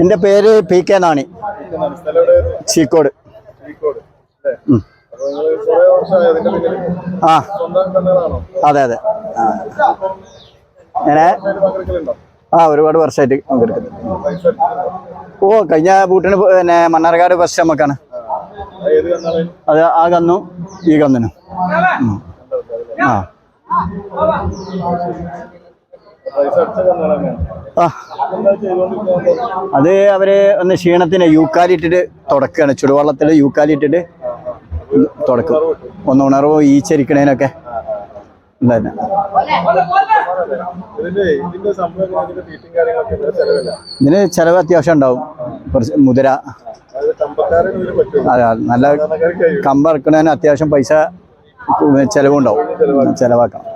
എന്റെ പേര് P K Nani. Cheekode. ആ. അതെ അതെ. പങ്കെടുക്കലുണ്ടോ ആ ഒരുപാട് വർഷമായിട്ട് പങ്കെടുക്കുന്നു? ഓ കഴിഞ്ഞ ബൂട്ടിന് പിന്നെ മണ്ണാർക്കാട് ഫസ്റ്റ് നമുക്കാണ് അത് ആ കന്നു ഈ കന്നിനും. ആ. അത് അവർ ഒന്ന് ക്ഷീണത്തിന് യൂക്കാലിട്ടിട്ട് തുടക്കുകയാണ് ചുടുവള്ളത്തിൽ യൂക്കാലിട്ടിട്ട് തുടക്കും. ഒന്ന് ഉണർവ് ഈച്ചരിക്കണേനൊക്കെ. തന്നെ ഇതിന് ചെലവ് അത്യാവശ്യം ഉണ്ടാവും. കുറച്ച് മുതിര. അതെ നല്ല കമ്പ കഴിയും അത്യാവശ്യം പൈസ ചെലവുണ്ടാവും. ചെലവാക്കണം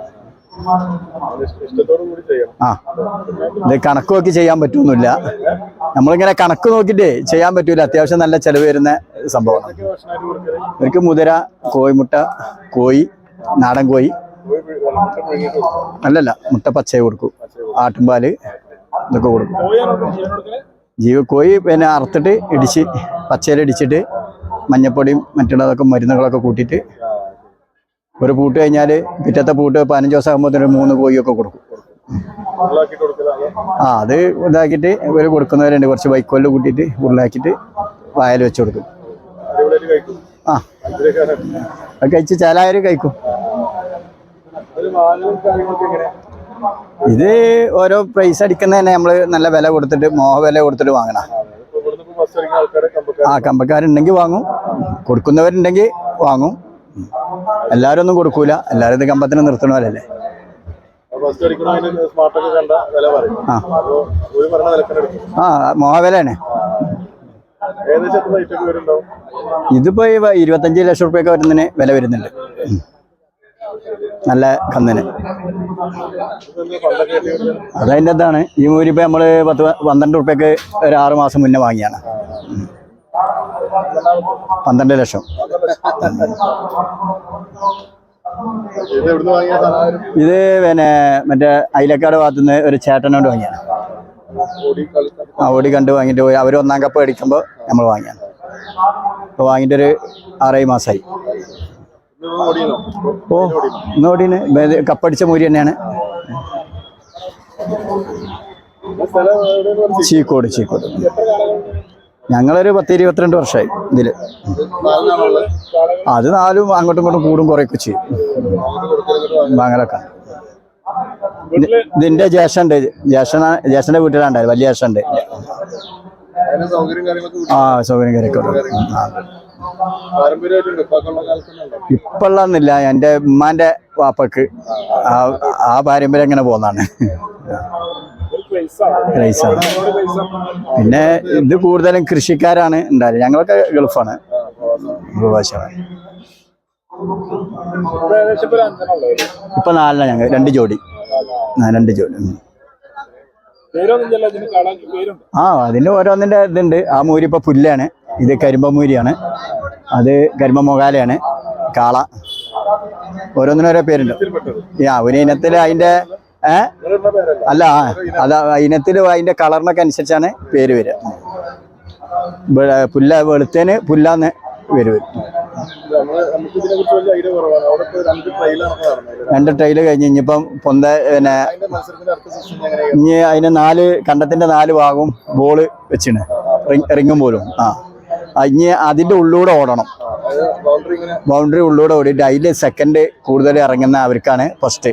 ആ. ഇത് കണക്ക് നോക്കി ചെയ്യാൻ പറ്റൂന്നില്ല നമ്മളിങ്ങനെ കണക്ക് നോക്കിയിട്ട് ചെയ്യാൻ പറ്റൂല. അത്യാവശ്യം നല്ല ചെലവ് വരുന്ന സംഭവമാണ്. എനിക്ക് മുതിര കോഴിമുട്ട കോഴി നാടൻ കൊടുക്കും അല്ലല്ല മുട്ട പച്ചയെ കൊടുക്കും. ആട്ടുംപാൽ ഇതൊക്കെ കൊടുക്കും. ജീവ കോഴി പിന്നെ അറുത്തിട്ട് ഇടിച്ച് പച്ചയിൽ ഇടിച്ചിട്ട് മഞ്ഞപ്പൊടിയും മറ്റുള്ളതൊക്കെ മരുന്നുകളൊക്കെ കൂട്ടിയിട്ട് ഒരു പൂട്ട് കഴിഞ്ഞാൽ പിറ്റത്തെ പൂട്ട് പതിനഞ്ച് ദിവസം ആകുമ്പോൾ മൂന്ന് കോഴിയൊക്കെ കൊടുക്കും. ആ അത് ഇതാക്കിയിട്ട് ഇവർ കൊടുക്കുന്നവരുണ്ട്. കുറച്ച് വൈക്കോലിൽ കൂട്ടിയിട്ട് ഉരുളാക്കിയിട്ട് വായൽ വെച്ച് കൊടുക്കും. ആ. അത് കഴിച്ച് ചിലായർ കഴിക്കും. ഒരു ഇത് ഓരോ പ്രൈസ് അടിക്കുന്നതന്നെ നമ്മൾ നല്ല വില കൊടുത്തിട്ട് മോഹ വില കൊടുത്തിട്ട് വാങ്ങണ. ആ കമ്പക്കാരുണ്ടെങ്കിൽ വാങ്ങും. കൊടുക്കുന്നവരുണ്ടെങ്കിൽ വാങ്ങും. എല്ലാവരും ഒന്നും കൊടുക്കൂല. എല്ലാവരും ഇത് കമ്പത്തിന് പറയും ആ. മോഹവിലാണ് ഇതിപ്പോ ഇരുപത്തഞ്ച് ലക്ഷം റുപ്യൊക്കെ വരുന്നതിന് വില വരുന്നുണ്ട്. നല്ല കന്നിന്. അതതിന്റെ ഇതാണ് ഈ മൂരിപ്പോ നമ്മൾ പത്ത് പന്ത്രണ്ട് റുപ്യക്ക് ഒരു ആറ് മാസം മുന്നേ വാങ്ങിയാണ്. പന്ത്രണ്ട് ലക്ഷം. ഇത് പിന്നെ മറ്റേ അയിലക്കാട് ഭാഗത്തുനിന്ന് ഒരു ചേട്ടനോട് വാങ്ങിയാണ്. ആ ഓടി കണ്ട് വാങ്ങിയിട്ട് പോയി. അവർ ഒന്നാം കപ്പ് അടിക്കുമ്പോൾ നമ്മൾ വാങ്ങിയാണ്. അപ്പോൾ വാങ്ങിയിട്ടൊരു ആറേഴ് മാസമായി ഓ ഇന്ന് ഓടീന്. കപ്പടിച്ച മൂരി തന്നെയാണ്. ചീക്കോട് ചീക്കോട്. ഞങ്ങളൊരു പത്ത് ഇരുപത്തിരണ്ട് വർഷമായി ഇതിൽ അത് നാലും അങ്ങോട്ടും ഇങ്ങോട്ടും കൂടും കുറയൊക്കെ വാങ്ങലൊക്കെ വീട്ടിൽ ഇതിന്റെ ജ്യേഷ്ഠണ്ട് ജ്യേഷ്ഠന ജ്യേഷ്ഠന്റെ വീട്ടിലുണ്ടായത് വലിയ ജ്യേഷ്ഠണ്ട് ആ സൗകര്യം കാര്യമൊക്കെ ഇപ്പള്ളന്നില്ല എന്റെ ഉമ്മാന്റെ വാപ്പക്ക് ആ പാരമ്പര്യം ഇങ്ങനെ പോകുന്നതാണ്. റൈസാണ് പിന്നെ ഇത് കൂടുതലും കൃഷിക്കാരാണ് ഉണ്ടായത് ഞങ്ങളൊക്കെ ഗൾഫാണ്. ഇപ്പൊ നാലിനാണ് ഞങ്ങൾ രണ്ട് ജോഡി. രണ്ട് ജോഡി. ആ അതിന് ഓരോന്നിന്റെ ഇതുണ്ട്. ആ മൂരി ഇപ്പൊ പുല്ലാണ്. ഇത് കരിമ്പ മൂരിയാണ് അത് കരിമ്പ മുകാലയാണ് കാള. ഓരോന്നിനും ഓരോ പേരുണ്ട്. ആ ഒരു ഇനത്തിൽ അതിന്റെ ഏ? അല്ല അത് ഇനത്തിൽ അതിന്റെ കളറിനൊക്കെ അനുസരിച്ചാണ് പേര് വരിക. പുല്ല വെളുത്തേന് പുല്ലാന്ന് പേര് വരും. നമ്മൾ നമുക്ക് ഇതിനെ കുറിച്ച് വലിയ അവിടെ രണ്ട് ട്രെയിൽ കഴിഞ്ഞ് ഇനിയിപ്പം പൊന്ത പിന്നെ ഇനി അതിന് നാല് കണ്ടത്തിന്റെ നാല് ഭാഗവും ബോൾ വെച്ചിണ്. റിങ് റിങ്ങും പോലും ആ. ഇനി അതിന്റെ ഉള്ളിലൂടെ ഓടണം. ബൗണ്ടറി ഉള്ളിലൂടെ ഓടിയിട്ട് അതിൽ സെക്കൻഡ് കൂടുതൽ ഇറങ്ങുന്ന അവർക്കാണ് ഫസ്റ്റ്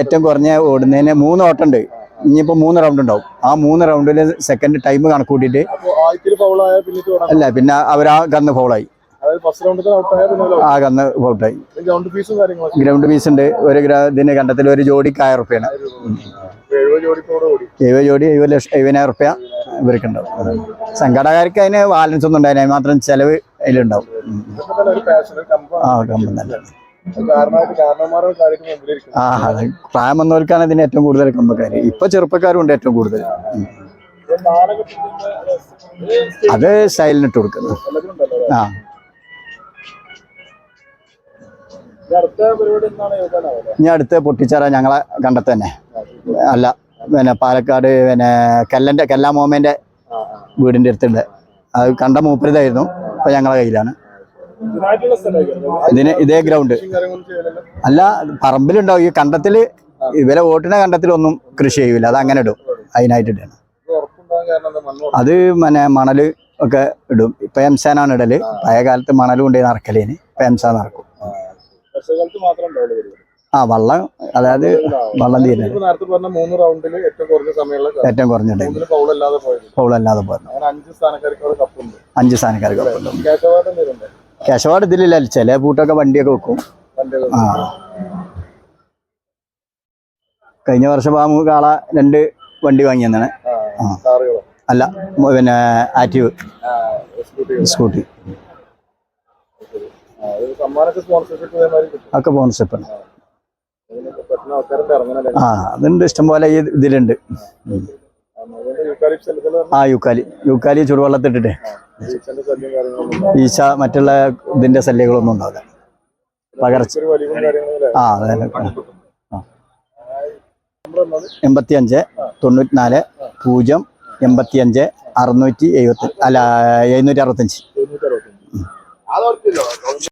ഏറ്റവും കുറഞ്ഞ ഓടുന്നതിന് മൂന്ന് ഓട്ടമുണ്ട്. ഇനിയിപ്പോൾ മൂന്ന് റൗണ്ട് ഉണ്ടാവും. ആ മൂന്ന് റൗണ്ടിൽ സെക്കൻഡ് ടൈം കണക്ക് കൂട്ടിയിട്ട് അപ്പൊ ആദ്യത്തിൽ ഫൗളായ പിന്നെ തുടങ്ങും അല്ല പിന്നെ അവർ ആ കന്ന് ഫൗളായി ആ കന്ന് ഫൗട്ടായി ഗ്രൗണ്ട് ഫീസ് ഉണ്ട്. ഒരു ഇതിന് കണ്ടത്തിൽ ഒരു ജോഡിക്ക് ആയിരം റുപ്യാണ്. എഴുപത് ജോഡി എഴുപത് ലക്ഷം എഴുപതിനായിരം റുപ്യ ഇവർക്ക് ഉണ്ടാവും സംഘടനക്കാർക്ക് അതിന് ബാലൻസ് ഒന്നും ഉണ്ടായില്ല മാത്രം ചെലവ് അതിലുണ്ടാവും. ആ കമ്പം തന്നെ. ആ പ്രായം വന്നവർക്കാണ് ഇതിന് ഏറ്റവും കൂടുതൽ കമ്പക്കാര്. ഇപ്പൊ ചെറുപ്പക്കാരും ഉണ്ട് ഏറ്റവും കൂടുതൽ. അത് സൈലിനിട്ട് കൊടുക്കുന്നത് ആ. ഇനി അടുത്ത് പൊട്ടിച്ചറ ഞങ്ങളെ കണ്ടത്ത് തന്നെ അല്ല പിന്നെ പാലക്കാട് പിന്നെ കല്ലന്റെ കല്ലാമോമേന്റെ വീടിന്റെ അടുത്തുണ്ട്. അത് കണ്ട മൂപ്പരിതായിരുന്നു. ഇപ്പം ഞങ്ങളെ കയ്യിലാണ്. ഇതിന് ഇതേ ഗ്രൗണ്ട് അല്ല പറമ്പിലുണ്ടാവും. ഈ കണ്ടത്തിൽ ഇവരെ വോട്ടിന കണ്ടത്തിലൊന്നും കൃഷി ചെയ്യൂല. അത് അങ്ങനെ ഇടും. അതിനായിട്ട് ഇടണം അത് പിന്നെ മണൽ ഒക്കെ ഇടും. ഇപ്പൊ എംസാനാണ് ഇടൽ. പഴയ കാലത്ത് മണലും കൊണ്ടേ നറക്കലേന്. ഇപ്പൊ എംസാൻ നറക്കും. ആ വള്ളം അതായത് വള്ളം തീരുന്നത് ഏറ്റവും കുറഞ്ഞ ഫൗളല്ലാതെ പോയത്. അഞ്ച് സ്ഥാനക്കാർക്ക് കപ്പുണ്ട്. കേശവാട് ഇതിലില്ല ചില പൂട്ടൊക്കെ വണ്ടിയൊക്കെ വെക്കും. ആ. കഴിഞ്ഞ വർഷം പാമ്പ് കാള രണ്ട് വണ്ടി വാങ്ങിയെന്നാണ്. ആ അല്ല പിന്നെ ആക്റ്റീവ്. ആ സ്കൂട്ടി ഒക്കെ സ്പോൺസർഷിപ്പ് ആ. അതുണ്ട് ഇഷ്ടംപോലെ ഈ ഇതിലുണ്ട്. ആ. യുക്കാലി യുക്കാലി. ചുടുവെള്ളത്തിട്ടിട്ട്. ഈച്ച മറ്റുള്ള ഇതിന്റെ ശല്യങ്ങളൊന്നും ഉണ്ടാവില്ല. പകർച്ച. ആ അതെ എൺപത്തിയഞ്ച് തൊണ്ണൂറ്റിനാല് പൂജ്യം എൺപത്തിയഞ്ച് അറുന്നൂറ്റി എഴുപത്തി അല്ല എഴുന്നൂറ്റി അറുപത്തഞ്ച് എഴുന്നൂറ്റി അറുപത്തഞ്ച്